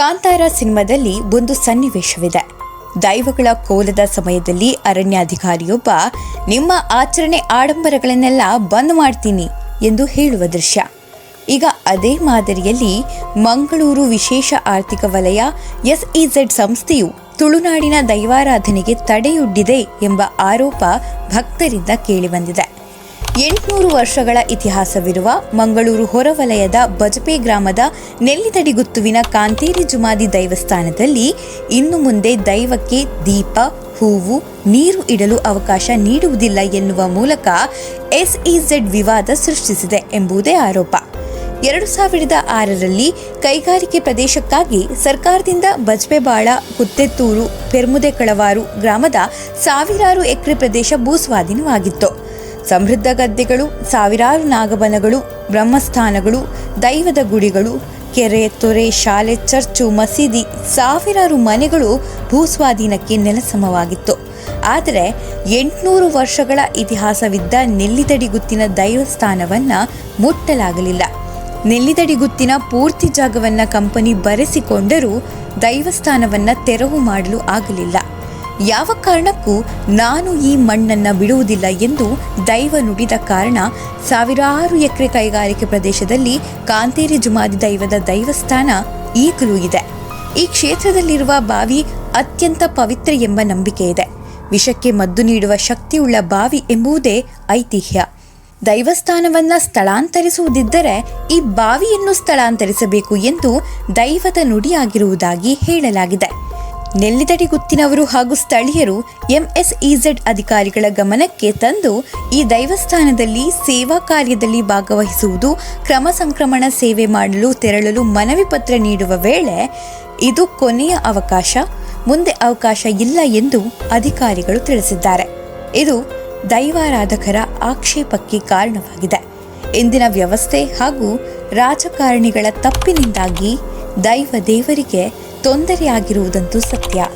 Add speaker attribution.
Speaker 1: ಕಾಂತಾರ ಸಿನಿಮಾದಲ್ಲಿ ಒಂದು ಸನ್ನಿವೇಶವಿದೆ. ದೈವಗಳ ಕೋಲದ ಸಮಯದಲ್ಲಿ ಅರಣ್ಯಾಧಿಕಾರಿಯೊಬ್ಬ, ನಿಮ್ಮ ಆಚರಣೆ ಆಡಂಬರಗಳನ್ನೆಲ್ಲ ಬಂದ್ ಮಾಡ್ತೀನಿ ಎಂದು ಹೇಳುವ ದೃಶ್ಯ. ಈಗ ಅದೇ ಮಾದರಿಯಲ್ಲಿ ಮಂಗಳೂರು ವಿಶೇಷ ಆರ್ಥಿಕ ವಲಯ ಎಸ್ಇಝೆಡ್ ಸಂಸ್ಥೆಯು ತುಳುನಾಡಿನ ದೈವಾರಾಧನೆಗೆ ತಡೆಯೊಡ್ಡಿದೆ ಎಂಬ ಆರೋಪ ಭಕ್ತರಿಂದ ಕೇಳಿಬಂದಿದೆ. ಎಂಟುನೂರು ವರ್ಷಗಳ ಇತಿಹಾಸವಿರುವ ಮಂಗಳೂರು ಹೊರವಲಯದ ಬಜಪೆ ಗ್ರಾಮದ ನೆಲ್ಲಿತಡಿಗುತ್ತುವಿನ ಕಾಂತೇರಿ ಜುಮಾದಿ ದೈವಸ್ಥಾನದಲ್ಲಿ ಇನ್ನು ಮುಂದೆ ದೈವಕ್ಕೆ ದೀಪ, ಹೂವು, ನೀರು ಇಡಲು ಅವಕಾಶ ನೀಡುವುದಿಲ್ಲ ಎನ್ನುವ ಮೂಲಕ ಎಸ್ಇಝೆಡ್ ವಿವಾದ ಸೃಷ್ಟಿಸಿದೆ ಎಂಬುದೇ ಆರೋಪ. ಎರಡು ಸಾವಿರದ ಆರರಲ್ಲಿ ಕೈಗಾರಿಕೆ ಪ್ರದೇಶಕ್ಕಾಗಿ ಸರ್ಕಾರದಿಂದ ಬಜ್ಪೆಬಾಳ ಕುತ್ತೆತ್ತೂರು ಪೆರ್ಮುದೆ ಕಳವಾರು ಗ್ರಾಮದ ಸಾವಿರಾರು ಎಕರೆ ಪ್ರದೇಶ ಭೂಸ್ವಾಧೀನವಾಗಿತ್ತು. ಸಮೃದ್ಧ ಗದ್ದೆಗಳು, ಸಾವಿರಾರು ನಾಗಬನಗಳು, ಬ್ರಹ್ಮಸ್ಥಾನಗಳು, ದೈವದ ಗುಡಿಗಳು, ಕೆರೆ, ತೊರೆ, ಶಾಲೆ, ಚರ್ಚು, ಮಸೀದಿ, ಸಾವಿರಾರು ಮನೆಗಳು ಭೂಸ್ವಾಧೀನಕ್ಕೆ ನೆಲಸಮವಾಗಿತ್ತು. ಆದರೆ ಎಂಟುನೂರು ವರ್ಷಗಳ ಇತಿಹಾಸವಿದ್ದ ನೆಲ್ಲಿದಡಿಗುತ್ತಿನ ದೈವಸ್ಥಾನವನ್ನು ಮುಟ್ಟಲಾಗಲಿಲ್ಲ. ನೆಲ್ಲಿದಡಿಗುತ್ತಿನ ಪೂರ್ತಿ ಜಾಗವನ್ನು ಕಂಪನಿ ಬರೆಸಿಕೊಂಡರೂ ದೈವಸ್ಥಾನವನ್ನು ತೆರವು ಮಾಡಲು ಆಗಲಿಲ್ಲ. ಯಾವ ಕಾರಣಕ್ಕೂ ನಾನು ಈ ಮಣ್ಣನ್ನ ಬಿಡುವುದಿಲ್ಲ ಎಂದು ದೈವ ನುಡಿದ ಕಾರಣ ಸಾವಿರಾರು ಎಕರೆ ಕೈಗಾರಿಕೆ ಪ್ರದೇಶದಲ್ಲಿ ಕಾಂತೇರಿ ಜುಮಾದಿ ದೈವದ ದೈವಸ್ಥಾನ ಈಗಲೂ ಇದೆ. ಈ ಕ್ಷೇತ್ರದಲ್ಲಿರುವ ಬಾವಿ ಅತ್ಯಂತ ಪವಿತ್ರ ಎಂಬ ನಂಬಿಕೆ ಇದೆ. ವಿಷಕ್ಕೆ ಮದ್ದು ನೀಡುವ ಶಕ್ತಿಯುಳ್ಳ ಬಾವಿ ಎಂಬುದೇ ಐತಿಹ್ಯ. ದೈವಸ್ಥಾನವನ್ನ ಸ್ಥಳಾಂತರಿಸುವುದಿದ್ದರೆ ಈ ಬಾವಿಯನ್ನು ಸ್ಥಳಾಂತರಿಸಬೇಕು ಎಂದು ದೈವದ ನುಡಿಯಾಗಿರುವುದಾಗಿ ಹೇಳಲಾಗಿದೆ. ನೆಲ್ಲಿದಡಿಗುತ್ತಿನವರು ಹಾಗೂ ಸ್ಥಳೀಯರು ಎಂಎಸ್ಇಝೆಡ್ ಅಧಿಕಾರಿಗಳ ಗಮನಕ್ಕೆ ತಂದು ಈ ದೈವಸ್ಥಾನದಲ್ಲಿ ಸೇವಾ ಕಾರ್ಯದಲ್ಲಿ ಭಾಗವಹಿಸುವುದು, ಕ್ರಮ ಸಂಕ್ರಮಣ ಸೇವೆ ಮಾಡಲು, ತೆರಳಲು ಮನವಿ ಪತ್ರ ನೀಡುವ ವೇಳೆ ಇದು ಕೊನೆಯ ಅವಕಾಶ, ಮುಂದೆ ಅವಕಾಶ ಇಲ್ಲ ಎಂದು ಅಧಿಕಾರಿಗಳು ತಿಳಿಸಿದ್ದಾರೆ. ಇದು ದೈವಾರಾಧಕರ ಆಕ್ಷೇಪಕ್ಕೆ ಕಾರಣವಾಗಿದೆ. ಇಂದಿನ ವ್ಯವಸ್ಥೆ ಹಾಗೂ ರಾಜಕಾರಣಿಗಳ ತಪ್ಪಿನಿಂದಾಗಿ ದೈವ ದೇವರಿಗೆ ತೊಂದರೆಯಾಗಿರುವುದಂತೂ ಸತ್ಯ.